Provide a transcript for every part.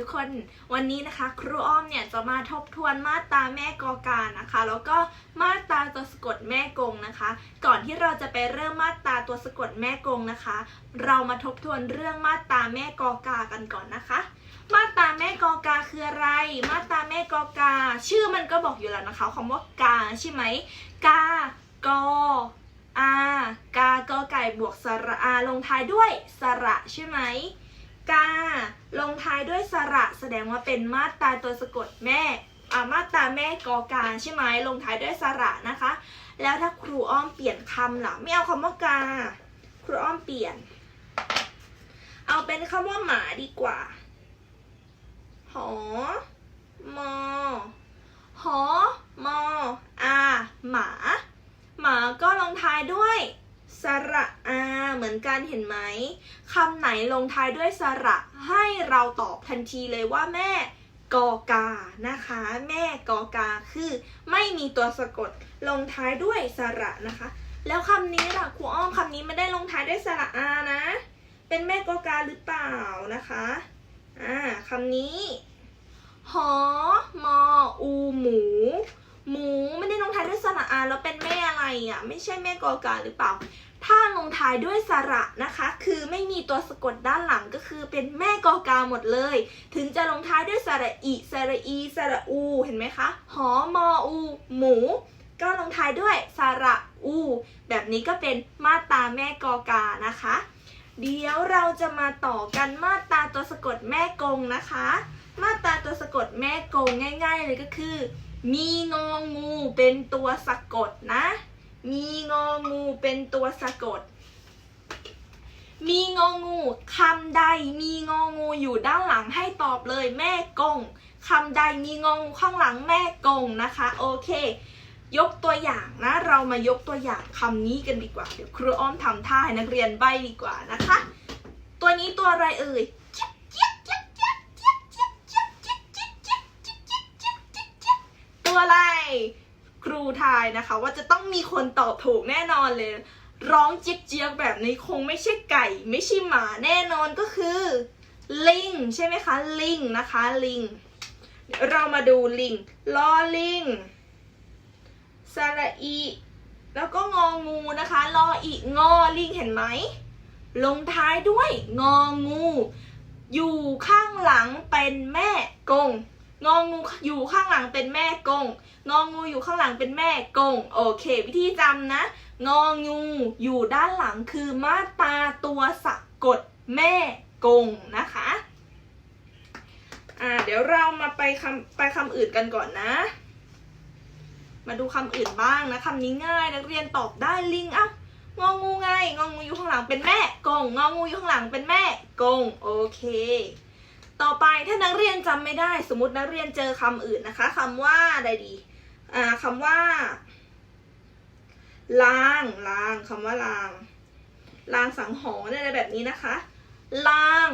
ทุกคนวันนี้นะคะ ครูอ้อมเนี่ยจะมาทบทวนมาตราแม่กอการนะคะ แล้วก็มาตราตัวสะกดแม่กงนะคะ ก่อนที่เราจะไปเริ่มมาตราตัวสะกดแม่กงนะคะ เรามาทบทวนเรื่องมาตราแม่กอกากันก่อนนะคะ มาตราแม่กอกาคืออะไร มาตราแม่กอกา ชื่อมันก็บอกอยู่แล้วนะคะคำว่ากาใช่ไหมกากออากากอไก่บวกสระอาลงท้ายด้วยสระใช่ไหม กา ลงท้ายด้วยสระแสดงว่าเป็นมาตราตัวสะกดแม่อามาตราแม่กอกาใช่ไหมลงท้ายด้วยสระนะคะ แล้วถ้าครูอ้อมเปลี่ยนคำล่ะไม่เอาคำว่ากา ครูอ้อมเปลี่ยน เอาเป็นคำว่าหมาดีกว่า หอ มอ หอ มออาหมา หมาก็ลงท้ายด้วย สระอาเหมือนกันเห็นไหมคำไหนลงท้ายด้วยสระให้เราตอบทันทีเลยว่าแม่กอกานะคะ แม่กอกาคือไม่มีตัวสะกดลงท้ายด้วยสระนะคะ แล้วคำนี้ล่ะครูอ้อมคำนี้ไม่ได้ลงท้ายด้วยสระอานะ เป็นแม่กอกาหรือเปล่านะคะอ่าคำนี้หอมออูหมู หมูไม่ได้ลงท้ายด้วยสระอาแล้วเป็นแม่อะไรอะ ไม่ใช่แม่กอกาหรือเปล่า ถ้าลงท้ายด้วยสระนะคะ คือไม่มีตัวสะกดด้านหลังก็คือเป็นแม่กอกาหมดเลย ถึงจะลงท้ายด้วยสระอิสระอีสระอู เห็นไหมคะหอมออู หมู ก็ลงท้ายด้วยสระอู แบบนี้ก็เป็นมาตาแม่กอกานะคะ เดี๋ยวเราจะมาต่อกันมาตาตัวสะกดแม่กงนะคะ มาตาตัวสะกดแม่กงง่าย ๆ เลยก็คือ มีงองูเป็นตัวสะกดนะ มีงองูเป็นตัวสะกด มีงองูคำใดมีงองูอยู่ด้านหลังให้ตอบเลยแม่กงคำใดมีงองูข้างหลังแม่กงนะคะ โอเค ยกตัวอย่างนะ เรามายกตัวอย่างคำนี้กันดีกว่า เดี๋ยวครูอ้อมทำท่าให้นักเรียนใบดีกว่านะคะ ตัวนี้ตัวอะไรเอ่ย ตัวอะไร ครูทายนะคะว่าจะต้องมีคนตอบถูกแน่นอนเลย ร้องเจี๊ยกเจี๊ยกแบบนี้คงไม่ใช่ไก่ ไม่ใช่หมาแน่นอนก็คือ ลิง ใช่ไหมคะ ลิงนะคะลิงเดี๋ยวเรามาดูลิงลอลิงสระอีแล้วก็งองูนะคะลออีงอลิงเห็นไหมลงท้ายด้วยงองู อยู่ข้างหลังเป็นแม่กง งองูอยู่ข้างหลังเป็นแม่กง งองูอยู่ข้างหลังเป็นแม่กง โอเค วิธีจำนะ งองูอยู่ด้านหลังคือมาตาตัวสะกดแม่กงนะคะอ่าเดี๋ยวเรามาไปคำไปคำอื่นกันก่อนนะ มาดูคำอื่นบ้างนะคำนี้ง่ายนักเรียนตอบได้ลิงอะงองูไงงองูอยู่ข้างหลังเป็นแม่กงงองูอยู่ข้างหลังเป็นแม่กงโอเค ต่อไปถ้านักเรียนจำไม่ได้ สมมตินักเรียนเจอคำอื่นนะคะคำว่าอะไรดีอ่าคำว่าลางลางคำว่าลางลางสังหรณ์อะไรแบบนี้นะคะลาง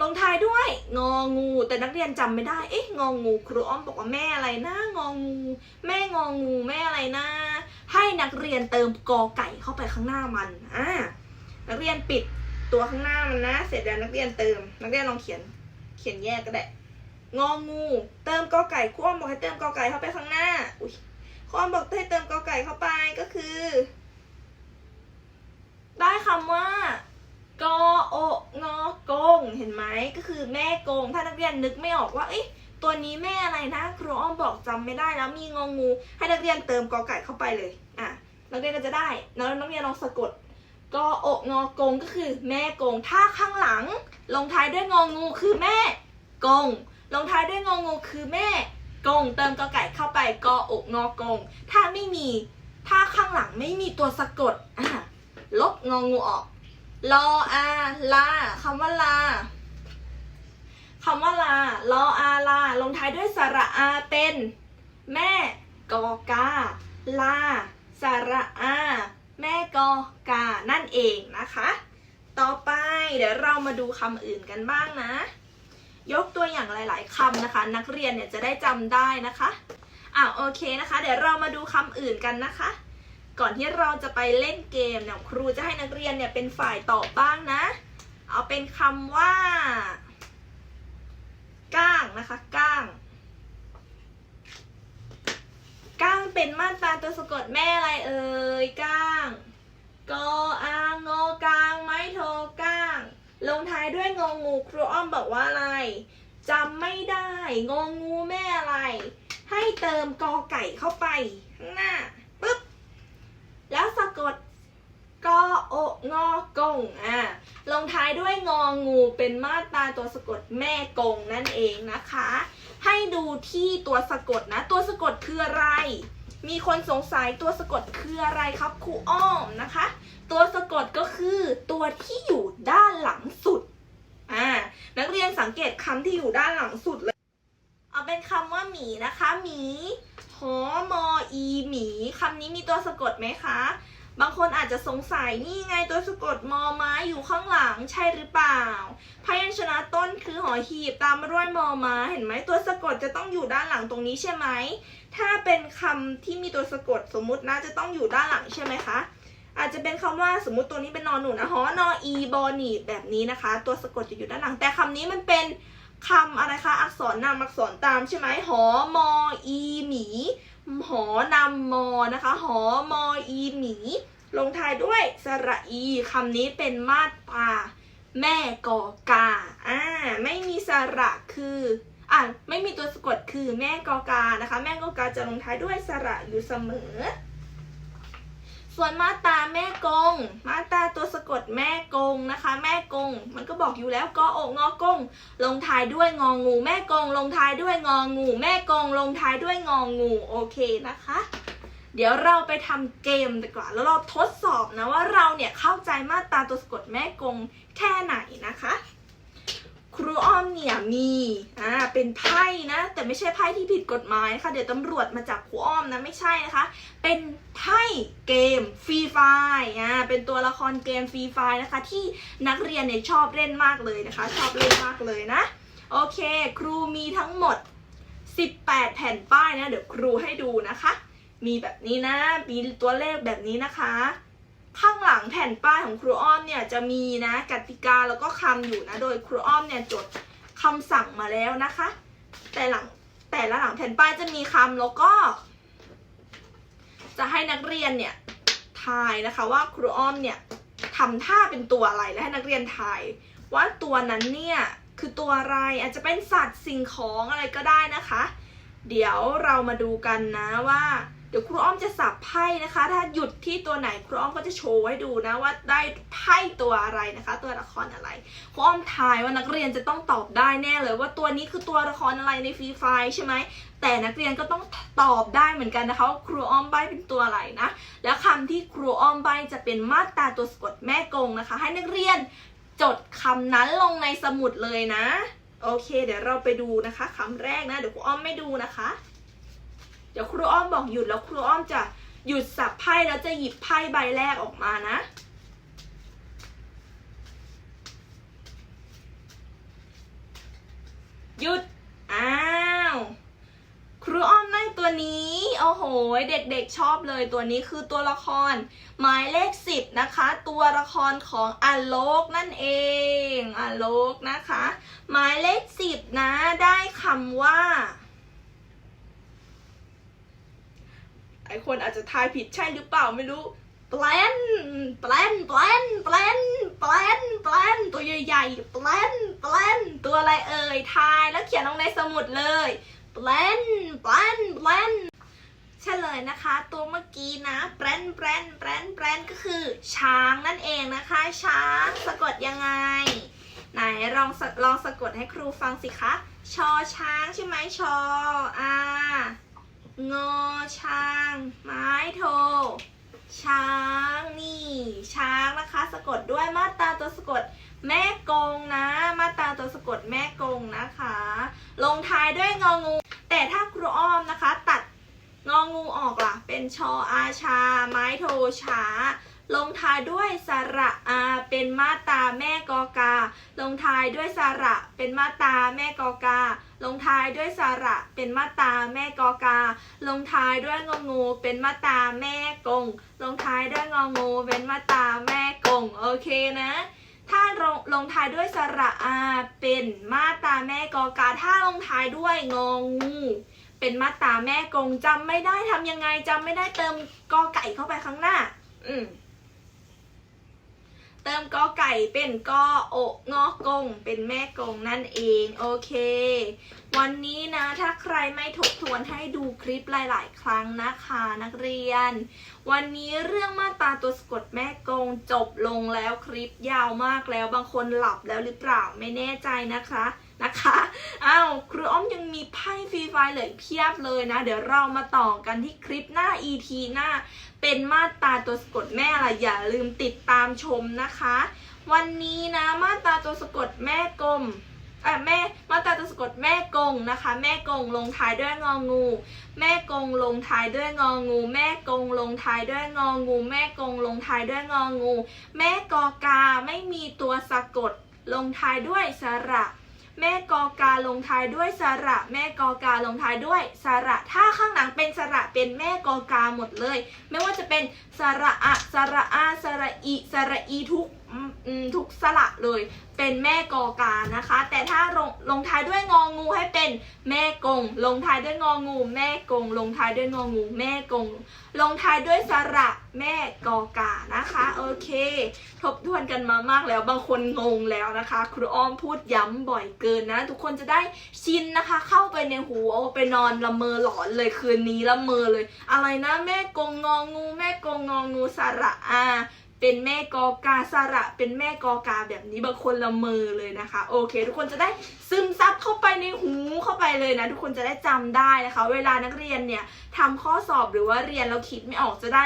ลงท้ายด้วยงองู แต่นักเรียนจำไม่ได้ เอ๊ะงองู ครูอ้อมบอกว่าแม่อะไรนะงองู แม่งองูแม่อะไรนะให้นักเรียนเติมกอไก่เข้าไปข้างหน้ามันอ่านักเรียนปิด ตัวข้างหน้ามันนะ เสร็จแล้วนักเรียนเติม นักเรียนลองเขียน เขียนแยกก็ได้ งองู เติมกอไก่ข้อมบอกให้เติมกอไก่เข้าไปข้างหน้า อุ้ยข้อมบอกให้เติมกอไก่เข้าไปก็คือ ได้คำว่ากอโองอกง เห็นไหมก็คือแม่กง ถ้านักเรียนนึกไม่ออกว่าเอ๊ะตัวนี้แม่อะไรนะครูอ้อมบอกจำไม่ได้แล้วมีงองู ให้นักเรียนเติมกอไก่เข้าไปเลย อะนักเรียนก็จะได้แล้วนักเรียนลองสะกด กอโองอกงก็คือแม่กง ถ้าข้างหลัง ลงท้ายด้วยงองูคือแม่กง ลงท้ายด้วยงองูคือแม่กง เติมกอไก่เข้าไปกอโอกงอกง ถ้าไม่มี ถ้าข้างหลังไม่มีตัวสะกดะลบงองูออกลออาลาคำว่าลาคำว่าลาลออาลา ลงท้ายด้วยสระอาเป็น แม่กอกาลาสระอา แม่กอกา นั่นเองนะคะ ต่อไปเดี๋ยวเรามาดูคำอื่นกันบ้างนะ ยกตัวอย่างหลาย ๆคำนะคะ นักเรียนเนี่ยจะได้จำได้นะคะอ่าโอเคนะคะ เดี๋ยวเรามาดูคำอื่นกันนะคะ ก่อนที่เราจะไปเล่นเกมเนี่ยครูจะให้นักเรียนเนี่ยเป็นฝ่ายตอบบ้างนะ เอาเป็นคำว่า ก้างนะคะ ก้าง ก้างเป็นมาตราตัวสะกดแม่อะไรเอ่ยก้างกออางอกางไม้โทก้าง ลงท้ายด้วยงองูครูอ้อมบอกว่าอะไรจำไม่ได้งองูแม่อะไร ให้เติมกอไก่เข้าไปข้างหน้าปึ๊บแล้วสะกดกอโองอกงอะลงท้ายด้วยงองูเป็นมาตราตัวสะกดแม่กงนั่นเองนะคะ ให้ดูที่ตัวสะกดนะ ตัวสะกดคืออะไร มีคนสงสัยตัวสะกดคืออะไรครับครูอ้อมนะคะ ตัวสะกดก็คือตัวที่อยู่ด้านหลังสุดอ่านักเรียนสังเกตคำที่อยู่ด้านหลังสุดเลย เอาเป็นคำว่าหมีนะคะหมีหอมออีหมีคำนี้มีตัวสะกดไหมคะ บางคนอาจจะสงสัยนี่ไงตัวสะกดมอม้าอยู่ข้างหลังใช่หรือเปล่า พยัญชนะต้นคือหอหีบตามมาด้วยมอม้าเห็นไหมตัวสะกดจะต้องอยู่ด้านหลังตรงนี้ใช่ไหม ถ้าเป็นคำที่มีตัวสะกดสมมุตินะจะต้องอยู่ด้านหลังใช่ไหมคะ อาจจะเป็นคำว่าสมมุติตัวนี้เป็นนอนหนูนะหอนออีบอนีแบบนี้นะคะ ตัวสะกดจะอยู่ด้านหลัง แต่คำนี้มันเป็นคำอะไรคะอักษรนำอักษรตามใช่ไหมหอมออีหมี หอนำมอนะคะ หอมออีหมี ลงท้ายด้วยสระอีคำนี้เป็นมาตราแม่กอกา อ่า ไม่มีสระคือ อ่าไม่มีตัวสะกดคือแม่กอกานะคะ แม่กอกาจะลงท้ายด้วยสระอยู่เสมอ ส่วนมาตาแม่กง มาตาตัวสะกดแม่กงนะคะ แม่กง มันก็บอกอยู่แล้วกออกงอกง ลงท้ายด้วยงองู แม่กง ลงท้ายด้วยงองู แม่กง ลงท้ายด้วยงองูโอเคนะคะ เดี๋ยวเราไปทำเกมดีกว่า แล้วเราทดสอบนะว่าเราเนี่ยเข้าใจมาตาตัวสะกดแม่กงแค่ไหนนะคะ ครูอ้อมเนี่ยมีอ่าเป็นไพ่นะ แต่ไม่ใช่ไพ่ที่ผิดกฎหมายค่ะเดี๋ยวตำรวจมาจับครูอ้อมนะไม่ใช่นะคะ เป็นไพ่เกมฟรีไฟอ่าเป็นตัวละครเกมฟรีไฟนะคะ ที่นักเรียนเนี่ยชอบเล่นมากเลยนะคะ ชอบเล่นมากเลยนะ โอเค ครูมีทั้งหมด 18 แผ่นป้ายนะ เดี๋ยวครูให้ดูนะคะ มีแบบนี้นะ มีตัวเลขแบบนี้นะคะ ข้างหลังแผ่นป้ายของครูอ้อมเนี่ยจะมีนะกติกาแล้วก็คำอยู่นะโดยครูอ้อมเนี่ยจดคำสั่งมาแล้วนะคะ แต่หลังแต่ละหลังแผ่นป้ายจะมีคำแล้วก็ จะให้นักเรียนเนี่ยทายนะคะว่าครูอ้อมเนี่ยทำท่าเป็นตัวอะไรและให้นักเรียนทายว่าตัวนั้นเนี่ยคือตัวอะไรอาจจะเป็นสัตว์สิ่งของอะไรก็ได้นะคะ เดี๋ยวเรามาดูกันนะว่า ดี๋ยวครูอ้อมจะสับไพ่นะคะ ถ้าหยุดที่ตัวไหนครูอ้อมก็จะโชว์ให้ดูนะว่าได้ไพ่ตัวอะไรนะคะ ตัวละครอะไรครูอ้อมทายว่านักเรียนจะต้องตอบได้แน่เลย ว่าตัวนี้คือตัวละครอะไรในฟรีไฟใช่ไหมแต่นักเรียนก็ต้องตอบได้เหมือนกันนะคะว่าครูอ้อมใบเป็นตัวอะไรนะแล้วคำที่ครูอ้อมใบจะเป็นมาตราตัวสะกดแม่กงนะคะ ให้นักเรียนจดคำนั้นลงในสมุดเลยนะ โอเค เดี๋ยวเราไปดูนะคะคำแรกนะ เดี๋ยวครูอ้อมไม่ดูนะคะ เดี๋ยวครูอ้อมบอกหยุดแล้วครูอ้อมจะหยุดสับไพ่แล้วจะหยิบไพ่ใบแรกออกมานะ หยุด อ้าว ครูอ้อมได้ตัวนี้ โอ้โห เด็กๆชอบเลยตัวนี้คือตัวละคร หมายเลขสิบนะคะ ตัวละครของอโลกนั่นเองอโลกนะคะ หมายเลขสิบนะ ได้คำว่า ไอคนอาจจะทายผิดใช่หรือเปล่าไม่รู้แปลนแปลนแปลนแปลนแปลนแปลนตัวใหญ่ๆแปลนแปลนตัวอะไรเอ่ยทายแล้วเขียนลงในสมุดเลยแปลนแปลนแปลนเฉลยนะคะ ตัวเมื่อกี้นะแปรนแปรนแปรนแปรนก็คือ ช้างนั่นเองนะคะ ช้างสะกดยังไง ไหนลองสะลองสะกดให้ครูฟังสิคะชอช้างใช่ไหมชออา งอช้าง ไม้โท ช้างนี่ ช้างนะคะ สะกดด้วยมาตราตัวสะกดแม่กงนะ มาตราตัวสะกดแม่กงนะคะ ลงท้ายด้วยงองู แต่ถ้าครูอ้อมนะคะ ตัดงองูออกล่ะ เป็นชออาชา ไม้โทช้า ลงท้ายด้วยสระอาเป็นมาตาแม่กอกา ลงท้ายด้วยสระเป็นมาตาแม่กอกา ลงท้ายด้วยสระเป็นมาตาแม่กอกา ลงท้ายด้วยงองูเป็นมาตาแม่กง ลงท้ายด้วยงองูเป็นมาตาแม่กง โอเคนะถ้าลงลงท้ายด้วยสระอาเป็นมาตาแม่กอกา ถ้าลงท้ายด้วยงองูเป็นมาตาแม่กงจำไม่ได้ทำยังไงจำไม่ได้เติมกอไก่เข้าไปข้างหน้า อืม เติมกอไก่เป็นกอโอกงอกง เป็นแม่กงนั่นเอง โอเค วันนี้นะถ้าใครไม่ทบทวนให้ดูคลิปหลาย ๆ ครั้งนะคะนักเรียน วันนี้เรื่องมาตราตัวสะกดแม่กงจบลงแล้วคลิปยาวมากแล้วบางคนหลับแล้วหรือเปล่าไม่แน่ใจนะคะ นะคะอ้าวครูอ้อมยังมีไพ่ฟรีไฟล์เหลืออีกเพียบเลยนะ เดี๋ยวเรามาต่อกันที่คลิปหน้า EP หน้า เป็นมาตราตัวสะกดแม่ละอย่าลืมติดตามชมนะคะ วันนี้นะมาตราตัวสะกดแม่กลมแม่มาตราตัวสะกดแม่กงนะคะ แม่กงลงท้ายด้วยงองู แม่กงลงท้ายด้วยงองู แม่กงลงท้ายด้วยงองู แม่กงลงท้ายด้วยงองู แม่กอกาไม่มีตัวสะกดลงท้ายด้วยสระ แม่กอกาลงท้ายด้วยสระ แม่กอกาลงท้ายด้วยสระ ถ้าข้างหลังเป็นสระเป็นแม่กอกาหมดเลย ไม่ว่าจะเป็นสระอะสระอาสระอีสระอีทุก ทุกสระเลยเป็นแม่กอกานะคะ แต่ถ้าลงลงท้ายด้วยงองูให้เป็นแม่กง ลงท้ายด้วยงองู แม่กง ลงท้ายด้วยงองู แม่กง ลงท้ายด้วยสระแม่กอกานะคะ โอเค ทบทวนกันมามากแล้วบางคนงงแล้วนะคะ ครูอ้อมพูดย้ำบ่อยเกินนะ ทุกคนจะได้ชินนะคะ เข้าไปในหูเอาไปนอนละเมอหลอนเลยคืนนี้ละเมอเลย อะไรนะ แม่กงงองู แม่กงงองูสระอา เป็นแม่กอกาสระ เป็นแม่กอกาแบบนี้บางคนละเมอเลยนะคะ โอเค ทุกคนจะได้ซึมซับเข้าไปในหูเข้าไปเลยนะ ทุกคนจะได้จำได้นะคะ เวลานักเรียนเนี่ยทำข้อสอบหรือว่าเรียนแล้วคิดไม่ออกจะได้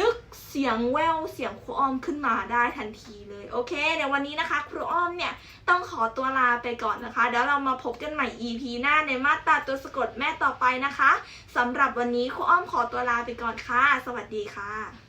นึกเสียงแววเสียงครูอ้อมขึ้นมาได้ทันทีเลย โอเคในวันนี้นะคะ ครูอ้อมเนี่ยต้องขอตัวลาไปก่อนนะคะเดี๋ยวเรามาพบกันใหม่ EP หน้าในมาตราตัวสะกดแม่ต่อไปนะคะสำหรับวันนี้ครูอ้อมขอตัวลาไปก่อนค่ะ สวัสดีค่ะ